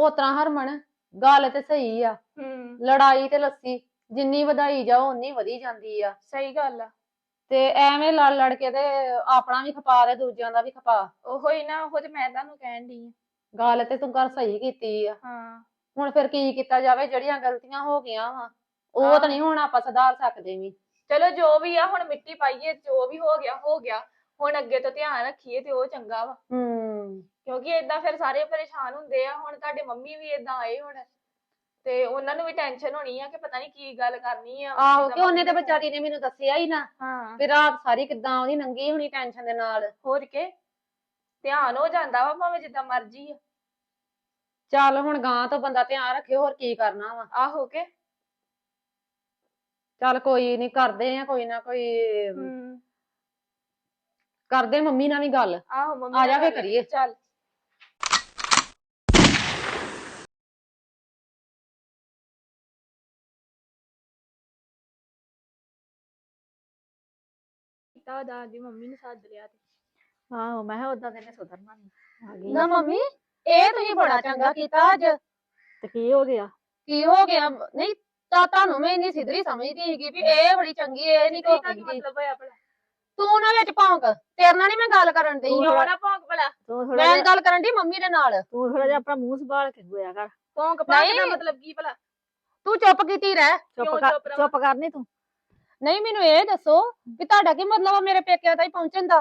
ਉਸ ਤਰ੍ਹਾਂ ਹਰਮਨ ਗੱਲ ਤੇ ਸਹੀ ਆ। ਹੂੰ। ਲੜਾਈ ਤੇ ਲੱਸੀ ਜਿੰਨੀ ਵਧਾਈ ਜਾਓ ਉਨੀ ਵਧੀ ਜਾਂਦੀ ਆ। ਸਹੀ ਗੱਲ ਆ। ਤੇ ਐਵੇਂ ਲੜ ਲੜ ਕੇ ਤੇ ਆਪਣਾ ਵੀ ਖਪਾ ਤੇ ਦੂਜਿਆਂ ਦਾ ਵੀ ਖਪਾ। ਉਹੋ ਹੀ ਨਾ ਉਹ ਤੇ ਮੈਂ ਤੁਹਾਨੂੰ ਕਹਿਣ ਦੀ ਗੱਲ ਤੇ ਤੂੰ ਕਰ ਸਹੀ ਕੀਤੀ ਆ। ਹਾਂ। ਹੁਣ ਫਿਰ ਕੀ ਕੀਤਾ ਜਾਵੇ ਜਿਹੜੀਆਂ ਗਲਤੀਆਂ ਹੋ ਗਈਆਂ ਵਾ ਉਹ ਤਾਂ ਨਹੀਂ ਹੁਣ ਆਪਾਂ ਸੁਧਾਰ ਸਕਦੇ ਵੀ। ਚਲੋ ਜੋ ਵੀ ਆ ਹੁਣ ਮਿੱਟੀ ਪਾਈਏ ਜੋ ਵੀ ਹੋ ਗਿਆ ਹੋ ਗਿਆ। ਹੁਣ ਅੱਗੇ ਤੋਂ ਧਿਆਨ ਰੱਖੀਏ ਤੇ ਉਹ ਚੰਗਾ ਵਾ। ਹੂੰ। ਕਿਉਂਕਿ ਏਦਾਂ ਫਿਰ ਸਾਰੇ ਪਰੇਸ਼ਾਨ ਹੁੰਦੇ ਆ ਹੁਣ ਤੁਹਾਡੇ ਮੰਮੀ ਵੀ ਏਦਾਂ ਆਏ ਹੁਣ। ਤੇ ਉਹਨਾਂ ਨੂੰ ਵੀ ਟੈਨਸ਼ਨ ਹੋਣੀ ਆ ਕਿ ਪਤਾ ਨਹੀਂ ਕੀ ਗੱਲ ਕਰਨੀ ਆ। ਆਹੋ ਕਿ ਉਹਨੇ ਤੇ ਨੇ ਵਿਚਾਰੀ ਨੇ ਮੈਨੂੰ ਦੱਸਿਆ ਹੀ ਨਾ। ਹਾਂ। ਰਾਤ ਸਾਰੀ ਕਿੱਦਾਂ ਉਹਦੀ ਨੰਗੀ ਹੋਣੀ ਟੈਨਸ਼ਨ ਦੇ ਨਾਲ। ਹੋਰ ਕੇ? ਧਿਆਨ ਹੋ ਜਾਂਦਾ ਵਾ ਭਾਵੇਂ ਜਿੱਦਾਂ ਮਰਜ਼ੀ ਆ। ਚੱਲ ਹੁਣ ਗਾਂ ਤੋਂ ਬੰਦਾ ਧਿਆਨ ਰੱਖੇ ਹੋਰ ਕੀ ਕਰਨਾ ਵਾ। ਆਹੋ ਕੇ। ਚੱਲ ਕੋਈ ਨਹੀਂ ਕਰਦੇ ਆ ਕੋਈ ਨਾ ਕੋਈ ਹੂੰ। ਕਰਦੇ ਮੰਮੀ ਨਾਲ ਵੀ ਗੱਲ। ਆਹੋ ਮੰਮੀ ਆ ਜਾ ਨਾਲ ਫੇਰ ਕਰੀਏ। ਚੱਲ। ਤਾਂ ਦਾਦੀ ਮੰਮੀ ਨੇ ਸੱਦ ਲਿਆ ਤੇ। ਆਹੋ ਮੈਂ ਕਿਹਾ ਉਦਾਂ ਤੈਨੇ ਸੁਧਰਨਾ ਨਹੀਂ ਆ ਗਈ। ਨਾ ਮੰਮੀ ਇਹ ਤੁਸੀਂ ਬੜਾ ਚੰਗਾ ਕੀਤਾ ਅੱਜ। ਤੇ ਕੀ ਹੋ ਗਿਆ? ਕੀ ਹੋ ਗਿਆ? ਨਹੀਂ ਤਾਂ ਤੁਹਾਨੂੰ ਮੈਂ ਇੰਨੀ ਸਿੱਧਰੀ ਸਮਝਦੀ ਸੀਗੀ ਵੀ ਇਹ ਬੜੀ ਚੰਗੀ ਇਹ ਨਹੀਂ ਕੋਈ ਕੀ ਕਹਿੰਦੀ ਮਤਲਬ ਹੋਇਆ ਭਲਾ ਤੂੰ ਨਾ ਵਿੱਚ ਭੌਂਕ ਤੇਰੇ ਨਾਲ ਨਹੀਂ ਮੈਂ ਗੱਲ ਕਰਨ ਡਈ ਤੂੰ ਨਾ ਭੌਂਕ ਭਲਾ। ਤੂੰ ਥੋੜਾ ਮੈਂ ਗੱਲ ਕਰਨ ਡਈ ਮੰਮੀ ਦੇ ਨਾਲ। ਤੂੰ ਥੋੜਾ ਜਿਹਾ ਆਪਣਾ ਮੂੰਹ ਸੰਭਾਲ ਕੇ ਗੋਇਆ ਕਰ। ਭੌਂਕ ਭੌਂਕ ਦਾ ਨਹੀਂ। ਮਤਲਬ ਕੀ ਭਲਾ? ਤੂੰ ਚੁੱਪ ਕੀਤੀ ਰਹਿ। ਚੁੱਪ ਕਿਉਂ ਕਰ ਚੁੱਪ ਰਵਾਂ? ਚੁੱਪ ਕਰਨੀ ਤੂੰ। ਨਹੀਂ ਮੈਨੂੰ ਇਹ ਦੱਸੋ ਵੀ ਤੁਹਾਡਾ ਕੀ ਮਤਲਬ ਆ ਮੇਰੇ ਪੇਕਿਆਂ ਤਾਈਂ ਪਹੁੰਚਣ ਦਾ?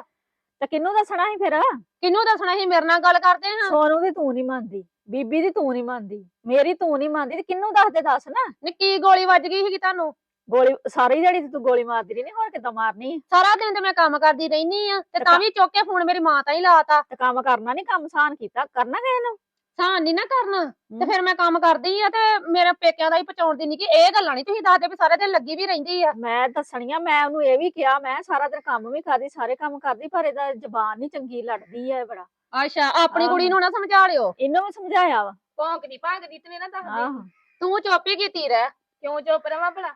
ਤੇ ਕਿਹਨੂੰ ਦੱਸਣਾ ਸੀ ਫਿਰ? ਕਿਹਨੂੰ ਦੱਸਣਾ ਸੀ? ਮੇਰੇ ਨਾਲ ਗੱਲ ਕਰਦੇ ਹਾਂ ਸੋਨੂੰ ਦੀ ਤੂੰ ਨਹੀਂ ਮੰਨਦੀ ਬੀਬੀ ਦੀ ਤੂੰ ਨਹੀਂ ਮੰਨਦੀ ਮੇਰੀ ਤੂੰ ਨਹੀਂ ਮੰਨਦੀ ਤੇ ਕਿਹਨੂੰ ਦੱਸਦੇ ਦੱਸ ਨਾ। ਨੀ ਕੀ ਗੋਲੀ ਵੱਜ ਗਈ ਸੀਗੀ ਤੁਹਾਨੂੰ? ਗੋਲੀ ਸਾਰੀ ਦਿਹਾੜੀ ਤੇ ਗੋਲੀ ਮਾਰਦੀ ਰਹੀ ਨਹੀਂ ਹੋਰ ਕਿੱਦਾਂ ਮਾਰਨੀ ਸਾਰਾ ਦਿਨ ਤੇ ਮੈਂ ਕੰਮ ਕਰਦੀ ਰਹਿਨੀ ਆ ਤੇ ਤਾਂ ਵੀ ਚੁੱਕ ਕੇ ਫੋਨ ਮੇਰੀ ਮਾਂ ਤਾਂ ਹੀ ਲਾਤਾ। ਤੇ ਕੰਮ ਕਰਨਾ ਨਹੀਂ ਕੰਮ ਸਾਨ ਕੀਤਾ ਕਰਨਾ ਕਿਸੇ ਨੂੰ? ਸਾਨ ਨਹੀਂ ਨਾ ਕਰਨਾ ਤੇ ਫਿਰ ਮੈਂ ਕੰਮ ਕਰਦੀ ਆ ਤੇ ਮੇਰੇ ਪੇਕਿਆਂ ਦਾ ਹੀ ਪਹੁੰਚਾਉਣ ਦੀ ਨਹੀਂ ਕਿ ਇਹ ਗੱਲਾਂ ਨਹੀਂ ਤੁਸੀਂ ਦੱਸਦੇ ਵੀ ਸਾਰੇ ਦਿਨ ਲੱਗੀ ਵੀ ਰਹਿੰਦੀ ਆ। ਮੈਂ ਦੱਸਣੀਆਂ ਮੈਂ ਉਹਨੂੰ ਇਹ ਵੀ ਕਿਹਾ ਮੈਂ ਸਾਰਾ ਦਿਨ ਕੰਮ ਵੀ ਕਰਦੀ ਸਾਰੇ ਕੰਮ ਕਰਦੀ ਪਰ ਇਹਦਾ ਜ਼ਬਾਨ ਨਹੀਂ ਚੰਗੀ ਲੜਦੀ ਹੈ ਬੜਾ। ਅੱਛਾ ਆਪਣੀ। ਕੁੜੀ ਨੂੰ ਨਾ ਸਮਝਾ ਲਿਓ ਇਹਨੂੰ ਵੀ ਸਮਝਾਇਆ ਵਾ। ਭੌਂਕਦੀ ਭੌਂਕਦੀ ਤੇ ਨੀ ਨਾ ਦੱਸਦੀ। ਤੂੰ ਚੁੱਪ ਹੀ ਕੀਤੀ ਰਹਿ। ਕਿਉਂ ਚੁੱਪ ਰਵਾਂ ਭਲਾ?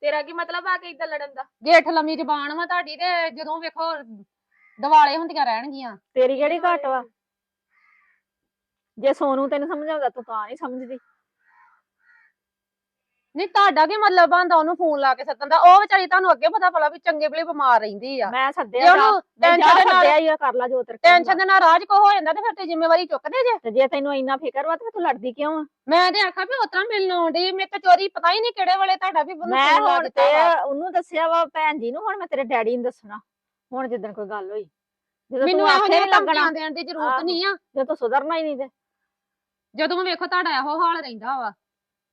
ਤੇਰਾ ਕੀ ਮਤਲਬ ਆ ਕੇ ਇਦਾਂ ਲੜਨ ਦਾ? ਜੇਠ ਲੰਮੀ ਜ਼ਬਾਨ ਵਾ ਤੁਹਾਡੀ ਤੇ ਜਦੋਂ ਵੇਖੋ ਦਿਵਾਲੇ ਹੁੰਦੀਆਂ ਰਹਿਣਗੀਆਂ। ਤੇਰੀ ਕਿਹੜੀ ਘੱਟ ਵਾ? ਜੇ ਸੋਨੂੰ ਤੈਨੂੰ ਸਮਝਾਉਂਦਾ ਤੂੰ ਤਾਂ ਨਹੀਂ ਸਮਝਦੀ। ਨਹੀਂ ਤੁਹਾਡਾ ਕੀ ਮਤਲਬ ਬਣਦਾ ਉਹਨੂੰ ਫੋਨ ਲਾ ਕੇ ਸੱਦਣ ਦਾ? ਉਹ ਵਿਚਾਰੀ ਤੁਹਾਨੂੰ ਅੱਗੇ ਪਤਾ ਭਲਾ ਵੀ ਚੰਗੇ ਵੇਲੇ ਬਿਮਾਰ ਰਹਿੰਦੀ ਆ। ਮੈਂ ਜੇ ਸੱਦਿਆ ਜਾ ਉਹਨੂੰ ਮੈਂ ਜਾ ਟੈਨਸ਼ਨ ਦੇ ਨਾਲ ਸੱਦਿਆ ਹੀ ਆ, ਕਰ ਲਾ ਜੋ ਤੇਰੇ ਕੋਲ ਟੈਨਸ਼ਨ ਦੇ ਨਾਲ ਰਾਜ ਕੋ ਹੋ ਜਾਂਦਾ ਤੇ ਫਿਰ ਤੇ ਜ਼ਿੰਮੇਵਾਰੀ ਚੁੱਕਦੇ ਜੇ। ਤੇ ਜੇ ਤੈਨੂੰ ਇੰਨਾ ਫਿਕਰ ਵਾ ਤੇ ਫਿਰ ਤੂੰ ਲੜਦੀ ਕਿਉਂ ਆ? ਮੈਂ ਤੇ ਆਖਿਆ ਵੀ ਉਤਰਾ ਮਿਲਣ ਆਉਂਦੀ ਮੈਂ ਤੇ ਚੋਰੀ ਪਤਾ ਹੀ ਨਹੀਂ ਕਿਹੜੇ ਵੇਲੇ ਤੁਹਾਡਾ ਵੀ ਉਹਨੂੰ ਮੈਂ phone ਲਾ ਹੁਣ ਦਿੱਤਾ ਤੇ ਵਾ। ਉਹਨੂੰ ਦੱਸਿਆ ਵਾ ਭੈਣ ਜੀ ਨੂੰ ਹੁਣ ਮੈਂ ਤੇਰੇ ਡੈਡੀ ਨੂੰ ਦੱਸਣਾ। ਹੁਣ ਜਿੱਦਣ ਕੋਈ ਗੱਲ ਹੋਈ। ਜਦੋਂ ਮੈਨੂੰ ਤੂੰ ਇਹੋ ਆਖੇ ਜਿਹੇ ਲੱਗਣਾ। ਦੇਣ ਦੀ ਜ਼ਰੂਰਤ ਆਹੋ। ਨਹੀਂ ਆ। ਜੇ ਤੂੰ ਸੁਧਰਨਾ ਹੀ ਨਹੀਂ ਤੇ। ਜਦੋਂ ਵੇਖੋ ਤੁਹਾਡਾ ਇਹੋ ਹਾਲ ਰਹਿੰਦਾ ਵਾ।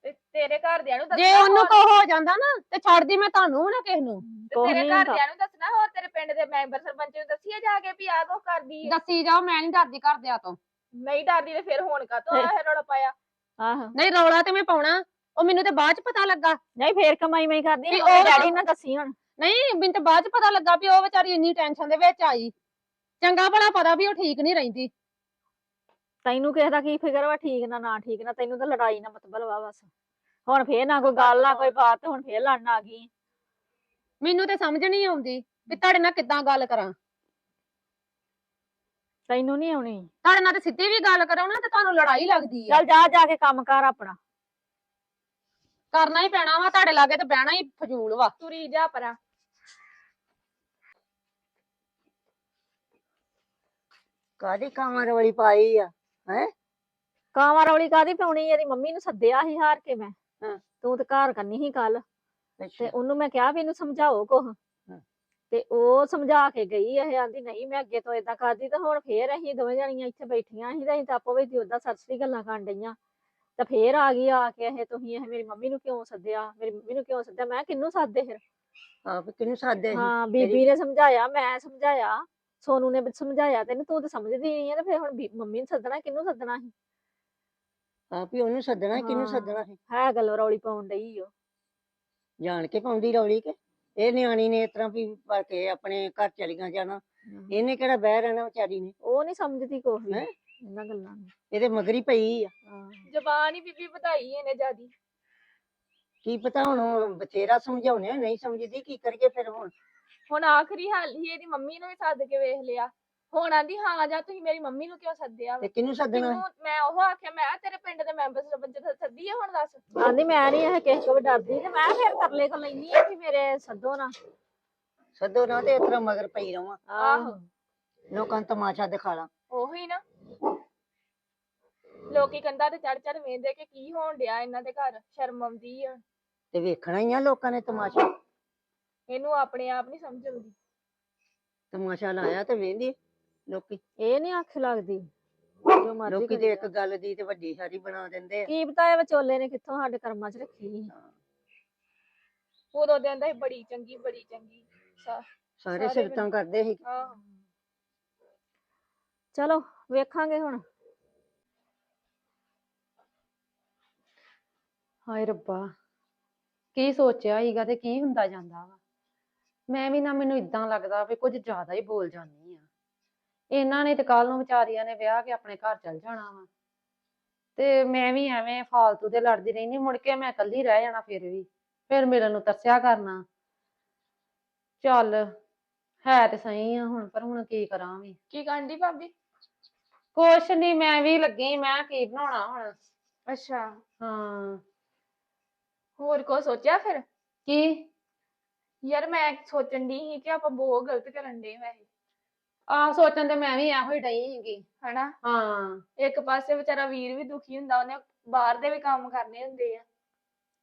ਤੇ ਤੇਰੇ ਘਰਦਿਆਂ ਨੂੰ ਜੇ ਦੱਸਣਾ ਉਹਨੂੰ ਹੋਰ- ਕੋ ਹੋ ਜਾਂਦਾ ਨਾ ਤੇ ਛੱਡਦੀ ਮੈਂ ਤੁਹਾਨੂੰ ਨਾ ਕਿਸ ਨੂੰ। ਤੇ ਤੇਰੇ ਨੀ ਹੁੰਦਾ। ਘਰਦਿਆਂ ਨੂੰ ਦੱਸਣਾ ਹੋਰ ਤੇਰੇ ਪਿੰਡ ਦੇ ਮੈਂਬਰ ਸਰਪੰਚ ਨੂੰ ਦੱਸੀਏ ਜਾ ਕੇ ਵੀ ਆ ਕੋ ਕਰਦੀ ਆ ਦੱਸੀ ਜਾਓ ਮੈਂ ਨਹੀਂ ਡਰਦੀ ਘਰਦਿਆਂ ਤੋਂ। ਨਹੀਂ ਡਰਦੀ ਤੇ ਫਿਰ ਹੁਣ ਕਾਤੋਂ ਆਹ ਰੌਲਾ ਪਾਇਆ? ਆਹੋ। ਨਹੀਂ ਰੌਲਾ ਤੇ ਮੈਂ ਪਾਉਣਾ। ਉਹ ਮੈਨੂੰ ਤੇ ਬਾਅਦ ਚ ਪਤਾ ਲੱਗਾ। ਨਹੀਂ ਫੇਰ ਕਮਾਈ ਮੈਂ ਕਰਦੀ ਵੀ ਉਹ- ਡੈਡੀ ਨਾਲ ਦੱਸੀ ਹੁਣ। ਨਹੀਂ ਮੈਨੂੰ ਤੇ ਬਾਅਦ ਚ ਪਤਾ ਲੱਗਾ ਵੀ ਉਹ ਵਿਚਾਰੀ ਇੰਨੀ ਟੈਨਸ਼ਨ ਦੇ ਵਿੱਚ ਆਈ। ਚੰਗਾ ਭਲਾ ਪਤਾ ਵੀ ਉਹ ਠੀਕ ਨਹੀਂ ਰਹਿੰਦੀ। ਤੈਨੂੰ ਕਿਸੇ ਦਾ ਕੀ ਫਿਕਰ ਵਾ ਠੀਕ ਨਾ ਨਾ ਠੀਕ ਨਾ ਤੈਨੂੰ ਤਾਂ ਲੜਾਈ ਨਾ ਮਤਲਬ ਵਾ ਬਸ। ਹੁਣ ਫੇਰ ਨਾ ਕੋਈ ਗੱਲ ਨਾ ਕੋਈ ਬਾਤ ਹੁਣ ਫੇਰ ਲੜਨ ਆ ਗਈ। ਮੈਨੂੰ ਤੇ ਸਮਝ ਨਹੀਂ ਆਉਂਦੀ ਵੀ ਤੁਹਾਡੇ ਨਾਲ ਕਿੱਦਾਂ ਗੱਲ ਕਰਾਂ। ਤੈਨੂੰ ਨਹੀਂ ਆਉਣੀ। ਤੁਹਾਡੇ ਨਾਲ ਤੇ ਸਿੱਧੀ ਵੀ ਗੱਲ ਕਰਾਂ ਨਾ ਤੇ ਤੁਹਾਨੂੰ ਲੜਾਈ ਲੱਗਦੀ ਆ। ਚੱਲ ਜਾ ਜਾ ਕੇ ਕੰਮ ਕਰ ਆਪਣਾ। ਕਰਨਾ ਹੀ ਪੈਣਾ ਵਾ ਤੁਹਾਡੇ ਲਾਗੇ ਤੇ ਬਹਿਣਾ ਹੀ ਫਜ਼ੂਲ ਵਾ। ਤੁਰੀ ਜਾ ਪਰਾਂ। ਕਾਦੀ ਕਾਮਰ ਵਾਲੀ ਪਾਈ ਆ? ਕਾਂਵਾਂ ਰੌਲੀ ਕਾਦੀ ਪਾਉਣੀ ਇਹਦੀ ਮੰਮੀ ਨੂੰ ਸੱਦਿਆ ਸੀ ਹਾਰ ਕੇ ਮੈਂ। ਹਾਂ। ਤੂੰ ਤੇ ਘਰ ਕਰਨੀ ਸੀ ਕੱਲ ਤੇ ਉਹਨੂੰ ਮੈਂ ਕਿਹਾ ਵੀ ਇਹਨੂੰ ਸਮਝਾਓ ਕੁਛ। ਹਾਂ। ਤੇ ਉਹ ਸਮਝਾ ਕੇ ਗਈ ਇਹ ਆਂਦੀ ਨਹੀਂ ਮੈਂ ਅੱਗੇ ਤੋਂ ਏਦਾਂ ਕਰਦੀ ਤੇ ਹੁਣ ਫੇਰ ਅਸੀਂ ਦੋਵੇਂ ਜਣੀਆਂ ਇੱਥੇ ਬੈਠੀਆਂ ਸੀ ਤੇ ਅਸੀਂ ਤਾਂ ਆਪੋ ਵਿੱਚ ਉਹਦਾ ਸਰਸਰੀ ਗੱਲਾਂ ਕਰਨ ਡਈਆਂ। ਤੇ ਫੇਰ ਆ ਗਈ ਆ ਕੇ ਇਹ ਤੁਸੀਂ ਇਹ ਮੇਰੀ ਮੰਮੀ ਨੂੰ ਕਿਉਂ ਸੱਦਿਆ? ਮੇਰੀ ਮੰਮੀ ਨੂੰ ਕਿਉਂ ਸੱਦਿਆ? ਮੈਂ ਕਿਹਨੂੰ ਸੱਦਦੇ ਫਿਰ? ਆਪ ਕਿਹਨੂੰ ਸਾਦੇ ਹਾਂ ਬੀਬੀ ਨੇ ਸਮਝਾਇਆ ਮੈਂ ਸਮਝਾਇਆ। ਸੋਨੂ ਨੇ ਸਮਝਾਇਆ ਤੈਨੂੰ ਤੂੰ ਤਾਂ ਸਮਝਦੀ ਨਹੀਂ ਹੈ ਤੇ ਫਿਰ ਹੁਣ ਮੰਮੀ ਨੂੰ ਸੱਦਣਾ ਕਿਹਨੂੰ ਸੱਦਣਾ ਸੀ? ਆਪ ਹੀ ਉਹਨੂੰ ਸੱਦਣਾ ਕਿਹਨੂੰ ਹਾਂ। ਸੱਦਣਾ ਸੀ? ਹੈ ਗੱਲ ਰੌਲੀ ਪਾਉਣ ਡਈ ਓ। ਜਾਣ ਕੇ ਪਾਉਂਦੀ ਰੌਲੀ ਕੇ? ਇਹ ਨਿਆਣੀ ਨੇ ਇਸ ਤਰ੍ਹਾਂ ਵੀ ਭਰ ਕੇ ਆਪਣੇ ਘਰ ਚਲੀਆਂ ਜਾਣਾ। ਇਹਨੇ ਕਿਹੜਾ ਬਹਿ ਰਹਿਣਾ ਵਿਚਾਰੀ ਨੇ? ਉਹ ਨਹੀਂ ਸਮਝਦੀ ਕੁਛ ਵੀ ਹੈਂ? ਇਹਨਾਂ ਗੱਲਾਂ ਨੂੰ। ਇਹਦੇ ਮਗਰੀ ਪਈ ਆ। ਹਾਂ। ਜ਼ਬਾਨ ਹੀ ਬੀਬੀ ਵਧਾਈ ਇਹਨੇ ਜਿਆਦੀ। ਕੀ ਪਤਾ ਹੁਣ ਉਹ ਬਥੇਰਾ ਸਮਝਾਉਣੇ ਆ, ਨਹੀਂ ਸਮਝਦੀ ਕੀ ਕਰੀਏ ਫਿਰ ਹੁਣ? ਹੁਣ ਆਖਰੀ ਹਾਲ ਹੀ ਇਹਦੀ ਮੰਮੀ ਨੂੰ ਵੀ ਸੱਦ ਕੇ ਵੇਖ ਲਿਆ। ਹੁਣ ਆਂਦੀ ਹਾਂ ਜਾਂ ਤੁਸੀਂ ਮੇਰੀ ਮੰਮੀ ਨੂੰ ਕਿਉਂ ਸੱਦਿਆ ਵਾ? ਤੇ ਕਿਹਨੂੰ ਸੱਦਣਾ? ਮੈਨੂੰ ਮੈਂ ਉਹ ਆਖਿਆ ਮੈਂ ਕਿਹਾ ਤੇਰੇ ਪਿੰਡ ਦੇ ਮੈਂਬਰ ਸਰਪੰਚ ਨੂੰ ਸੱਦੀ ਆ ਹੁਣ ਦੱਸ? ਆਂਦੀ ਮੈਂ ਨਹੀਂ ਇਹ ਕਿਸੇ ਕੋ ਵੀ ਡਰਦੀ ਤੇ ਮੈਂ ਫਿਰ ਤਰਲੇ ਕੋ ਲੈਣੀ ਆ ਕਿ ਮੇਰੇ ਸੱਦੋ ਨਾ। ਸੱਦੋ ਨਾ ਤੇ ਇਸ ਤਰ੍ਹਾਂ ਮਗਰ ਪਈ ਰਵਾਂ। ਆਹੋ। ਲੋਕਾਂ ਨੂੰ ਤਮਾਸ਼ਾ ਦਿਖਾ ਲਾਂ। ਉਹੀ ਨਾ। ਲੋਕੀ ਕੰਧਾਂ ਤੇ ਚੜ ਚੜ ਵੇਂਦੇ ਕਿ ਕੀ ਹੋਣ ਡਿਆ ਇਹਨਾਂ ਦੇ ਘਰ ਸ਼ਰਮ ਆਉਂਦੀ ਆ। ਤੇ ਵੇਖਣਾ ਹੀ ਆ ਲੋਕਾਂ ਨੇ ਤਮਾਸ਼ਾ। ਇਹਨੂੰ ਆਪਣੇ ਆਪ ਨਹੀਂ ਸਮਝ ਆਉਂਦੀ। ਤਮਾਸ਼ਾ ਲਾਇਆ ਤੇ ਵੇਂਦੀ ਲੋਕੀ। ਇਹ ਨਹੀਂ ਅੱਖ ਲੱਗਦੀ ਜੋ ਮਰਜ਼ੀ ਲੋਕੀ ਤੇ ਇੱਕ। ਗੱਲ ਦੀ ਤੇ ਵੱਡੀ ਸਾਰੀ ਬਣਾ ਦਿੰਦੇ ਆ। ਕੀ ਪਤਾ ਇਹ ਵਿਚੋਲੇ ਨੇ ਕਿੱਥੋਂ ਸਾਡੇ ਕਰਮਾਂ 'ਚ ਰੱਖੀ ਸੀ। ਉਦੋਂ ਦੇ ਆਂਦਾ ਸੀ ਬੜੀ ਚੰਗੀ ਬੜੀ ਚੰਗੀ ਸਾ- ਸਾਰੇ ਸਾਰੇ ਸਿਫਤਾਂ ਕਰਦੇ ਸੀ। ਆਹੋ। ਚਲੋ ਵੇਖਾਂਗੇ ਹੁਣ। ਹਾਏ ਰੱਬਾ ਕੀ ਸੋਚਿਆ ਹੀਗਾ ਤੇ ਕੀ ਹੁੰਦਾ ਜਾਂਦਾ ਵਾ। ਮੈਂ ਵੀ ਨਾ ਮੈਨੂੰ ਇਦਾਂ ਲੱਗਦਾ ਵੀ ਕੁਝ ਜ਼ਿਆਦਾ ਹੀ ਬੋਲ ਜਾਂਦੀ ਆ ਇਹਨਾਂ ਨੇ ਤੇ ਕੱਲ ਨੂੰ ਵਿਚਾਰੀਆਂ ਨੇ ਵਿਆਹ ਕੇ ਆਪਣੇ ਘਰ ਚਲ ਜਾਣਾ ਵਾ। ਤੇ ਮੈਂ ਵੀ ਐਵੇਂ ਫਾਲਤੂ ਦੇ ਲੜਦੀ ਰਹਿੰਦੀ ਮੁੜ ਕੇ ਮੈਂ ਇਕੱਲੀ ਰਹਿ ਜਾਣਾ ਫਿਰ ਵੀ ਫਿਰ ਮਿਲਣ ਨੂੰ ਤਰਸਿਆ ਕਰਨਾ। ਚੱਲ ਹੈ ਤੇ ਸਹੀ ਆ ਹੁਣ ਪਰ ਹੁਣ ਕੀ ਕਰਾਂ ਵੀ। ਕੀ ਕਾਂਡੀ ਭਾਬੀ? ਕੁਛ ਨਹੀਂ ਮੈਂ ਵੀ ਲੱਗੀ ਮੈਂ ਕੀ ਬਣਾਉਣਾ ਹੁਣ। ਅੱਛਾ। ਹਾਂ। ਹੋਰ ਕੋ ਸੋਚਿਆ ਫਿਰ? ਕੀ? ਯਾਰ ਮੈਂ ਸੋਚਣ ਦੀ ਸੀ ਕਿ ਆਪਾਂ ਬਹੁਤ ਗਲਤ ਕਰਨ ਦੇ ਵੈਸੇ। ਆਹ ਸੋਚਣ ਤੇ ਮੈਂ ਵੀ ਇਹੋ ਹੀ ਡਈ ਸੀਗੀ। ਹਨਾ? ਹਾਂ। ਇੱਕ ਪਾਸੇ ਵਿਚਾਰਾ ਵੀਰ ਵੀ ਦੁਖੀ ਹੁੰਦਾ ਉਹਨੇ ਬਾਹਰ ਦੇ ਵੀ ਕੰਮ ਕਰਨੇ ਹੁੰਦੇ ਆ।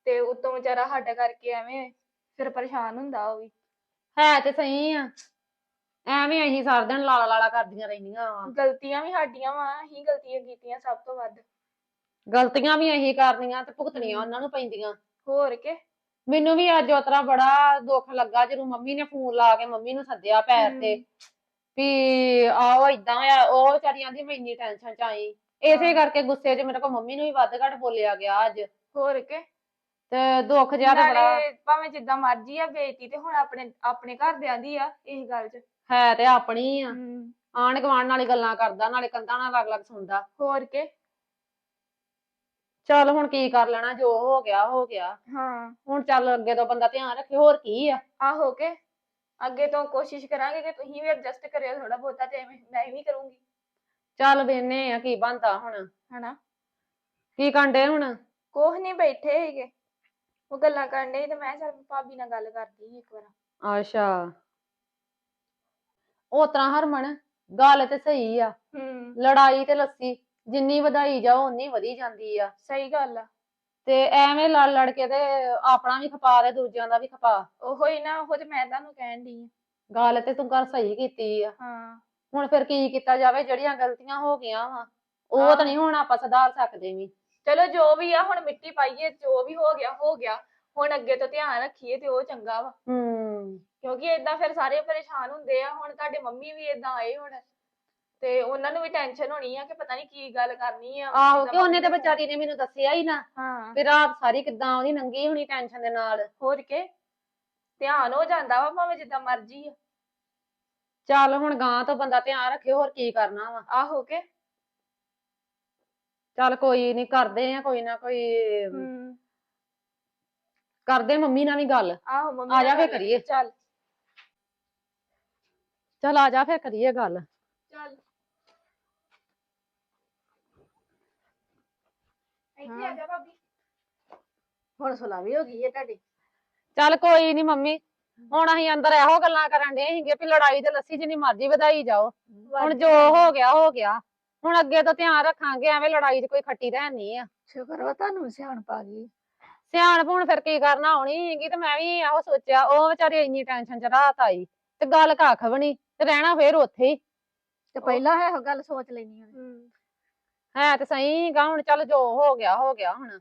ਤੇ ਉਤੋਂ ਵਿਚਾਰਾ ਸਾਡਾ ਕਰਕੇ ਐਵੇਂ ਫਿਰ ਪਰੇਸ਼ਾਨ ਹੁੰਦਾ ਉਹ ਵੀ। ਹੈ ਤੇ ਸਹੀ ਆ। ਐਵੇਂ ਅਸੀਂ ਸਾਰਾ ਦਿਨ ਲਾਲਾ ਲਾਲਾ ਕਰਦੀਆਂ ਰਹਿੰਦੀਆਂ ਵਾ। ਗਲਤੀਆਂ ਵੀ ਸਾਡੀਆਂ ਵਾ ਅਸੀਂ ਗਲਤੀਆਂ ਕੀਤੀਆਂ ਸਭ ਤੋਂ ਵੱਧ। ਗਲਤੀਆਂ ਵੀ ਅਸੀਂ ਕਰਨੀਆਂ ਤੇ ਭੁਗਤਣੀਆਂ ਉਹਨਾਂ ਨੂੰ ਪੈਂਦੀਆਂ। ਹੋਰ ਕੇ? ਮੈਨੂੰ ਵੀ ਅੱਜ ਉਤਰਾ ਬੜਾ ਦੁੱਖ ਲੱਗਾ ਜਦੋਂ ਮੰਮੀ ਨੇ ਫੋਨ ਲਾ ਕੇ ਮੰਮੀ ਨੂੰ ਸੱਦਿਆ ਪੈਰ ਤੇ। ਵੀ ਆਓ ਇਦਾਂ ਆ ਉਹ ਵਿਚਾਰੀਆਂ ਦੀ ਮੈਂ ਇੰਨੀ ਟੈਨਸ਼ਨ ਚ ਆਈ। ਇਸੇ ਹਾਂ। ਕਰਕੇ ਗੁੱਸੇ 'ਚ ਮੇਰੇ ਕੋਲ ਮੰਮੀ ਨੂੰ ਵੀ ਵੱਧ ਘੱਟ ਬੋਲਿਆ ਗਿਆ ਅੱਜ। ਹੋਰ ਕੇ? ਤੇ ਦੁੱਖ ਜਿਹਾ ਤਾਂ ਬੜਾ ਨਾਲੇ ਭਾਵੇਂ ਜਿੱਦਾਂ ਮਰਜ਼ੀ ਆ ਬੇਇੱਜ਼ਤੀ ਤੇ ਹੁਣ ਆਪਣੇ ਆਪਣੇ ਘਰਦਿਆਂ ਦੀ ਆ ਇਸ ਗੱਲ 'ਚ। ਹੈ ਤੇ ਆਪਣੀ ਆ। ਹਮ, ਆਂਢ ਗੁਆਂਢ ਨਾਲੇ ਗੱਲਾਂ ਕਰਦਾ ਨਾਲੇ ਕੰਧਾਂ ਨਾਲ ਅਲੱਗ-ਅਲੱਗ ਸੁਣਦਾ। ਹੋਰ ਕੇ? ਚੱਲ ਹੁਣ ਕੀ ਕਰ ਲੈਣਾ ਜੋ ਹੋ ਗਿਆ ਹੋ ਗਿਆ। ਹਾਂ। ਹੁਣ ਚੱਲ ਅੱਗੇ ਤੋਂ ਬੰਦਾ ਧਿਆਨ ਰੱਖੇ ਹੋਰ ਕੀ ਆ? ਆਹੋ ਕੇ ਅੱਗੇ ਤੋਂ ਕੋਸ਼ਿਸ਼ ਕਰਾਂਗੇ ਕਿ ਤੁਸੀਂ ਵੀ ਐਡਜਸਟ ਕਰਿਓ ਥੋੜਾ ਬਹੁਤਾ ਤੇ ਮੈਂ ਵੀ ਕਰੂੰਗੀ। ਚੱਲ ਵੇਨੇ ਆ ਕੀ ਬਣਦਾ ਹੁਣ। ਹਨਾ? ਕੀ ਕਾਂਡੇ ਹੁਣ? ਕੋਹ ਨਹੀਂ ਬੈਠੇ ਹੈਗੇ ਉਹ ਗੱਲਾਂ ਕਰਨ ਡਏ ਤੇ ਮੈਂ ਚੱਲ ਭਾਬੀ ਨਾਲ ਗੱਲ ਕਰਦੀ ਸੀ ਇੱਕ ਵਾਰ। ਅੱਛਾ। ਉਹ ਤਰ੍ਹਾਂ ਹਰਮਨ ਗੱਲ ਤੇ ਸਹੀ ਆ। ਹੂੰ। ਲੜਾਈ ਤੇ ਲੱਸੀ। ਜਿੰਨੀ ਵਧਾਈ ਜਾਓ ਉਨੀ ਵਧੀ ਜਾਂਦੀ ਆ। ਸਹੀ ਗੱਲ ਆ। ਤੇ ਐਵੇਂ ਲੜ ਲੜ ਕੇ ਤੇ ਆਪਣਾ ਵੀ ਖਪਾ ਤੇ ਦੂਜਿਆਂ ਦਾ ਵੀ ਖਪਾ। ਉਹੋ ਹੀ ਨਾ ਉਹ ਤੇ ਮੈਂ ਤੁਹਾਨੂੰ ਕਹਿਣ ਦੀ ਗੱਲ ਤੇ ਤੂੰ ਕਰ ਸਹੀ ਕੀਤੀ ਆ। ਹਾਂ। ਹੁਣ ਫਿਰ ਕੀ ਕੀਤਾ ਜਾਵੇ ਜਿਹੜੀਆਂ ਗਲਤੀਆਂ ਹੋ ਗਈਆਂ ਵਾ ਉਹ। ਤਾਂ ਨਹੀਂ ਹੁਣ ਆਪਾਂ ਸੁਧਾਰ ਸਕਦੇ ਵੀ। ਚਲੋ ਜੋ ਵੀ ਆ ਹੁਣ ਮਿੱਟੀ ਪਾਈਏ ਜੋ ਵੀ ਹੋ ਗਿਆ ਹੋ ਗਿਆ। ਹੁਣ ਅੱਗੇ ਤੋਂ ਧਿਆਨ ਰੱਖੀਏ ਤੇ ਉਹ ਚੰਗਾ ਵਾ। ਹੂੰ। ਕਿਉਂਕਿ ਏਦਾਂ ਫਿਰ ਸਾਰੇ ਪਰੇਸ਼ਾਨ ਹੁੰਦੇ ਆ। ਹੁਣ ਤੁਹਾਡੇ ਮੰਮੀ ਵੀ ਏਦਾਂ ਆਏ ਹੁਣ। ਤੇ ਉਹਨਾਂ ਨੂੰ ਵੀ ਟੈਨਸ਼ਨ ਹੋਣੀ ਆ ਕਿ ਪਤਾ ਨਹੀਂ ਕੀ ਗੱਲ ਕਰਨੀ ਆ ਆਹੋ ਕਿ ਉਹਨੇ ਤੇ ਵਿਚਾਰੀ ਨੇ ਮੈਨੂੰ ਦੱਸਿਆ ਹੀ ਨਾ। ਹਾਂ। ਰਾਤ ਸਾਰੀ ਕਿੱਦਾਂ ਉਹਦੀ ਨੰਗੀ ਹੋਣੀ ਟੈਨਸ਼ਨ ਦੇ ਨਾਲ। ਹੋਰ ਕੇ? ਧਿਆਨ ਹੋ ਜਾਂਦਾ ਵਾ ਭਾਵੇਂ ਜਿੱਦਾਂ ਮਰਜ਼ੀ ਆ। ਚੱਲ ਹੁਣ ਗਾਂ ਤੋਂ ਬੰਦਾ ਧਿਆਨ ਰੱਖੇ ਹੋਰ ਕੀ ਕਰਨਾ ਵਾ। ਆਹੋ ਕੇ? ਚੱਲ ਕੋਈ ਨਹੀਂ ਕਰਦੇ ਆ ਕੋਈ ਨਾ ਕੋਈ। ਕਰਦੇ ਮੰਮੀ ਨਾਲ ਵੀ ਗੱਲ। ਆਹੋ ਮੰਮੀ ਆ ਜਾ ਫੇਰ ਕਰੀਏ। ਚੱਲ। ਚੱਲ ਆ ਜਾ ਫੇਰ ਕਰੀਏ ਗੱਲ। ਚੱਲ। ਇੱਥੇ ਆ ਜਾ ਭਾਬੀ। ਹੁਣ ਸੁਲਾ ਵੀ ਹੋ ਗਈ ਹੈ ਤੁਹਾਡੀ। ਚੱਲ ਕੋਈ ਨਹੀਂ ਮੰਮੀ ਹੁਣ ਅਸੀਂ ਅੰਦਰ ਇਹੋ ਗੱਲਾਂ ਕਰਨ ਦੇ ਸੀਗੇ ਵੀ ਲੜਾਈ ਤੇ ਲੱਸੀ ਜਿੰਨੀ ਮਰਜ਼ੀ ਵਧਾਈ ਜਾਓ। ਹੁਣ ਜੋ ਹੋ ਗਿਆ ਹੋ ਗਿਆ। ਹੁਣ ਅੱਗੇ ਤੋਂ ਧਿਆਨ ਰੱਖਾਂਗੇ ਐਵੇਂ ਲੜਾਈ 'ਚ ਕੋਈ ਖੱਟੀ ਨਹੀਂ ਆ। ਸ਼ੁਕਰ ਵਾ ਤੁਹਾਨੂੰ ਸਿਆਣਪ ਆ ਗਈ। ਸਿਆਣਪ ਹੁਣ ਫਿਰ ਕੀ ਕਰਨਾ ਆਉਣੀ ਸੀਗੀ ਤੇ ਮੈਂ ਵੀ ਇਹੋ ਸੋਚਿਆ ਉਹ ਵਿਚਾਰੀ ਇੰਨੀ ਟੈਨਸ਼ਨ 'ਚ ਰਾਤ ਆਈ ਤੇ ਗੱਲ ਕੱਖ ਵੀ ਨੀ ਤੇ ਰਹਿਣਾ ਫੇਰ ਉੱਥੇ ਹੀ। ਤੇ ਪਹਿਲਾਂ ਇਹੋ ਗੱਲ ਸੋਚ ਲੈਣੀ ਉਹਨੇ ਹੂੰ ਤੇ ਸਹੀ ਗਾ ਹੁਣ ਚੱਲ ਜੋ ਹੋ ਗਿਆ ਹੋ ਗਿਆ ਹੁਣ।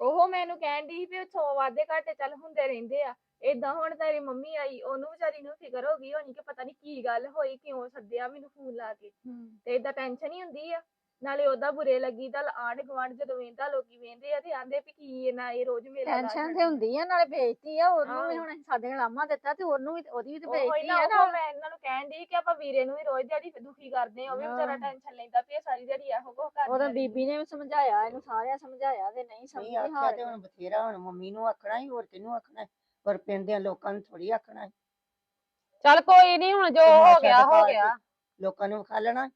ਉਹ ਮੈਨੂੰ ਕਹਿਣ ਦੀ ਵੀ ਸੌ ਵਾਦੇ ਘਾਟੇ ਚੱਲ ਹੁੰਦੇ ਰਹਿੰਦੇ ਆ। ਏਦਾਂ ਹੁਣ ਤੇਰੀ ਮੰਮੀ ਆਈ ਉਹਨੂੰ ਵਿਚਾਰੀ ਨੂੰ ਫਿਕਰ ਹੋ ਗਈ ਹੋਣੀ ਕਿ ਪਤਾ ਨਹੀਂ ਕੀ ਗੱਲ ਹੋਈ ਕਿਉਂ ਸੱਦਿਆ ਮੈਨੂੰ ਫੋਨ ਲਾ ਕੇ। ਤੇ ਏਦਾਂ ਟੈਨਸ਼ਨ ਹੀ ਹੁੰਦੀ ਆ। ਨਾਲੇ ਉਹਦਾ ਬੁਰੇ ਲੱਗੀ ਤਾਂ ਆਂਢ ਗੁਆਂਢ ਜਦੋਂ ਵੇਂਦਾ ਲੋਕੀ ਵੇਂਦੇ ਆ ਤੇ ਆਂਦੇ ਵੀ ਕੀ ਇਹਨਾਂ ਇਹ ਰੋਜ਼ ਮੇਲਾ ਲਾ ਟੈਨਸ਼ਨ ਤੇ। ਹੁੰਦੀ ਆ ਨਾਲੇ ਬੇਇੱਜ਼ਤੀ ਆ ਉਹਨੂੰ ਵੀ। ਹੁਣ ਸਾਡੇ ਲਾਮਾ ਦਿੱਤਾ ਤੇ ਉਹਨੂੰ ਵੀ ਉਹਦੀ ਵੀ ਤੇ ਬੇਇੱਜ਼ਤੀ ਨਾ ਆ ਉਹ ਨਾ ਮੈਂ ਇਹਨਾਂ ਨੂੰ ਕਹਿਣ ਦੀ ਕਿ ਆਪਾਂ ਵੀਰੇ ਨੂੰ ਵੀ ਰੋਜ਼ ਦਿਹਾੜੀ ਦੁਖੀ ਕਰਦੇ ਆ ਉਹ ਵੀ ਵਿਚਾਰਾ। ਟੈਨਸ਼ਨ ਲੈਂਦਾ ਇਹ ਸਾਰੀ ਦਿਹਾੜੀ ਇਹੋ ਕੁਛ ਕਰਦਾ ਉਹਦਾ ਬੀਬੀ ਨੇ ਵੀ ਸਮਝਾਇਆ ਇਹਨੂੰ ਸਾਰਿਆਂ ਸਮਝਾਇਆ ਤੇ ਨਹੀਂ ਸਮਝੀ ਆਖਿਆ ਤੇ ਹੁਣ ਬਥੇਰਾ ਹੁਣ ਮੰਮੀ ਨੂੰ ਆਖਣਾ ਹੀ ਹੋਰ ਕਿਹਨੂੰ ਆਖਣਾ? ਪਰ ਪਿੰਡ ਦੇ ਲੋਕਾਂ ਨੂੰ ਥੋੜੀ ਆਖਣਾ। ਚੱਲ ਕੋਈ ਨਹੀਂ ਹੁਣ ਜੋ ਹੋ ਗਿਆ ਹੋ ਗਿਆ ਲੋਕਾਂ ਨੂੰ ਖਾ ਲੈਣਾ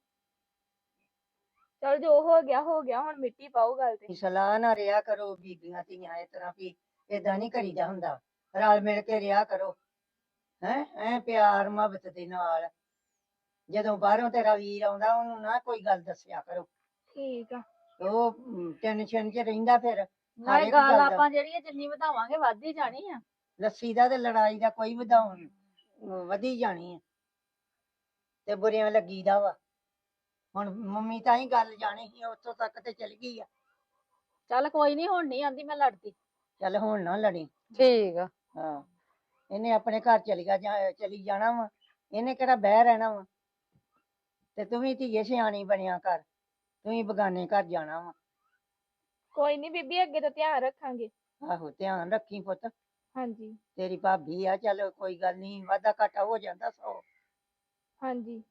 ਚਲ ਜੋ ਹੋ ਗਿਆ ਹੋ ਗਿਆ ਹੁਣ ਮਿੱਟੀ ਪਾਓ ਗੱਲ ਤੇ। ਸਲਾਹ ਨਾ ਰਿਆ ਕਰੋ ਬੀਬੀਆਂ ਧੀਆਂ ਇਸ ਤਰ੍ਹਾਂ ਵੀ ਏਦਾਂ ਨਹੀਂ ਕਰੀਦਾ ਹੁੰਦਾ। ਰਲ ਮਿਲ ਕੇ ਰਿਆ ਕਰੋ। ਹੈ ਐ ਪਿਆਰ ਮੁਹੱਬਤ ਦੇ ਨਾਲ। ਜਦੋਂ ਬਾਹਰੋਂ ਤੇਰਾ ਵੀਰ ਆਉਂਦਾ ਉਹਨੂੰ ਨਾ ਕੋਈ ਗੱਲ ਦੱਸਿਆ ਕਰੋ। ਠੀਕ ਆ। ਉਹ ਟੈਨਸ਼ਨ 'ਚ ਰਹਿੰਦਾ ਫਿਰ ਨਾਲੇ ਇੱਕ ਗੱਲ ਗੱਲ ਦਾ। ਆਪਾਂ ਜਿਹੜੀ ਆ ਜਿੰਨੀ ਵਧਾਵਾਂਗੇ ਵੱਧ ਹੀ ਜਾਣੀ ਆ। ਲੱਸੀ ਦਾ ਤੇ ਲੜਾਈ ਦਾ ਕੋਈ ਵਧਾਉਣ ਵਧੀ ਜਾਣੀ ਹੈ ਤੇ ਬੁਰਿਆਂ ਲੱਗੀਦਾ ਵਾ। ਹੁਣ ਮੰਮੀ ਤਾਂ ਹੀ ਗੱਲ ਜਾਣੀ ਸੀ ਉੱਥੋਂ ਤੱਕ ਤੇ ਚਲ ਗਈ ਆ। ਚੱਲ ਕੋਈ ਨਹੀਂ ਹੁਣ ਨਹੀਂ ਆਂਦੀ ਮੈਂ ਲੜਦੀ। ਚੱਲ ਹੁਣ ਨਾ ਲੜੀ। ਠੀਕ ਆ। ਹਾਂ ਇਹਨੇ ਆਪਣੇ ਘਰ ਚਲੀ ਗਿਆ ਜਾਂ ਚਲੀ ਜਾਣਾ ਵਾ। ਇਹਨੇ ਕਿਹੜਾ ਬਹਿ ਰਹਿਣਾ ਵਾ। ਤੇ ਤੂੰ ਵੀ ਧੀਏ ਸਿਆਣੀ ਬਣਿਆ ਕਰ ਤੂੰ ਹੀ ਬਗਾਨੇ ਘਰ ਜਾਣਾ ਵਾ। ਕੋਈ ਨਹੀਂ ਬੀਬੀ ਅੱਗੇ ਤੋਂ ਧਿਆਨ ਰੱਖਾਂਗੇ। ਆਹੋ ਧਿਆਨ ਰੱਖੀ ਪੁੱਤ। ਹਾਂਜੀ। ਤੇਰੀ ਭਾਬੀ ਆ ਚੱਲ ਕੋਈ ਗੱਲ ਨਹੀਂ ਵਾਧਾ ਘਾਟਾ ਹੋ ਜਾਂਦਾ ਸੌ। ਹਾਂਜੀ।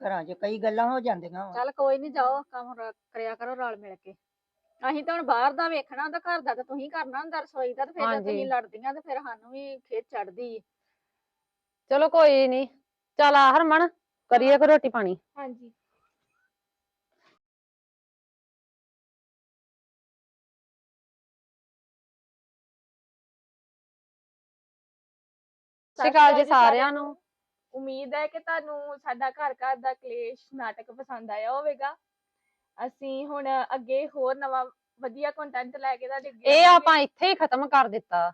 ਘਰਾਂ 'ਚ ਕਈ ਗੱਲਾਂ ਹੋ ਜਾਂਦੀਆਂ ਵਾ। ਚੱਲ ਕੋਈ ਨਹੀਂ ਜਾਓ ਕੰਮ ਰ- ਕਰਿਆ ਕਰੋ ਰਲ ਮਿਲ ਕੇ। ਅਸੀਂ ਤਾਂ ਹੁਣ ਬਾਹਰ ਦਾ ਵੇਖਣਾ ਹੁੰਦਾ ਘਰ ਦਾ ਤਾਂ ਤੁਸੀਂ ਕਰਨਾ ਹੁੰਦਾ ਰਸੋਈ ਦਾ ਤੇ ਫਿਰ ਜੇ ਹਾਂਜੀ। ਤੁਸੀਂ ਲੜਦੀਆਂ ਤੇ ਫਿਰ ਸਾਨੂੰ ਵੀ ਖੇਤ ਚੜਦੀ ਚਲੋ ਕੋਈ ਨਹੀਂ ਚੱਲ ਆ ਹਰਮਨ ਕਰੀਏ ਕੋ ਰੋਟੀ ਪਾਣੀ। ਹਾਂਜੀ। ਸਤਿ ਸ਼੍ਰੀ ਅਕਾਲ ਜੀ ਸਾਰਿਆਂ ਨੂੰ। ਉਮੀਦ ਹੈ ਕਿ ਤੁਹਾਨੂੰ ਸਾਡਾ ਘਰ ਘਰ ਦਾ ਕਲੇਸ਼ ਨਾਟਕ ਪਸੰਦ ਆਇਆ ਹੋਵੇਗਾ। ਅਸੀਂ ਹੁਣ ਅੱਗੇ ਹੋਰ ਨਵਾਂ ਵਧੀਆ ਕੰਟੈਂਟ ਲੈ ਕੇ ਤੁਹਾਡੇ ਅੱਗੇ ਇਹ ਆਵਾਂਗੇ। ਆਪਾਂ ਇੱਥੇ ਹੀ ਖਤਮ ਕਰ ਦਿੱਤਾ।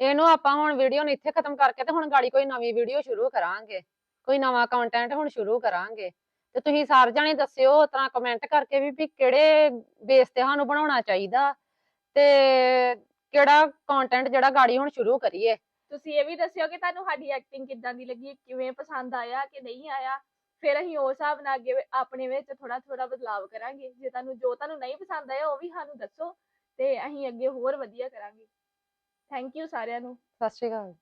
ਇਹਨੂੰ ਆਪਾਂ ਹੁਣ ਵੀਡੀਓ ਨੂੰ ਇੱਥੇ ਖਤਮ ਕਰਕੇ ਤੇ ਹੁਣ ਗਾੜੀ ਕੋਈ ਨਵੀਂ ਵੀਡੀਓ ਸ਼ੁਰੂ ਕਰਾਂਗੇ। ਕੋਈ ਨਵਾਂ ਕੰਟੈਂਟ ਹੁਣ ਸ਼ੁਰੂ ਕਰਾਂਗੇ। ਤੇ ਤੁਸੀਂ ਸਾਰੇ ਜਾਣੇ ਦੱਸਿਓ ਉਸ ਤਰ੍ਹਾਂ ਕਮੈਂਟ ਕਰਕੇ ਵੀ ਵੀ ਕਿਹੜੇ ਬੇਸ ਤੇ ਸਾਨੂੰ ਬਣਾਉਣਾ ਚਾਹੀਦਾ ਤੇ ਕਿਹੜਾ ਕੰਟੈਂਟ ਜਿਹੜਾ ਗਾੜੀ ਹੁਣ ਸ਼ੁਰੂ ਕਰੀਏ। ਤੁਸੀਂ ਇਹ ਵੀ ਦੱਸਿਓ ਕਿ ਤੁਹਾਨੂੰ ਸਾਡੀ ਐਕਟਿੰਗ ਕਿੱਦਾਂ ਦੀ ਲੱਗੀ, ਕਿਵੇਂ ਪਸੰਦ ਆਇਆ ਕਿ ਨਹੀਂ ਆਇਆ? ਫਿਰ ਅਸੀਂ ਉਸ ਹਿਸਾਬ ਨਾਲ ਅੱਗੇ ਆਪਣੇ ਵਿੱਚ ਥੋੜਾ ਥੋੜਾ ਬਦਲਾਵ ਕਰਾਂਗੇ। ਜੇ ਤੁਹਾਨੂੰ, ਜੋ ਤੁਹਾਨੂੰ ਨਹੀਂ ਪਸੰਦ ਆਇਆ, ਉਹ ਵੀ ਸਾਨੂੰ ਦੱਸੋ ਤੇ ਅਸੀਂ ਅੱਗੇ ਹੋਰ ਵਧੀਆ ਕਰਾਂਗੇ। ਥੈਂਕ ਯੂ ਸਾਰਿਆਂ ਨੂੰ। ਸਤਿ ਸ਼੍ਰੀ ਅਕਾਲ।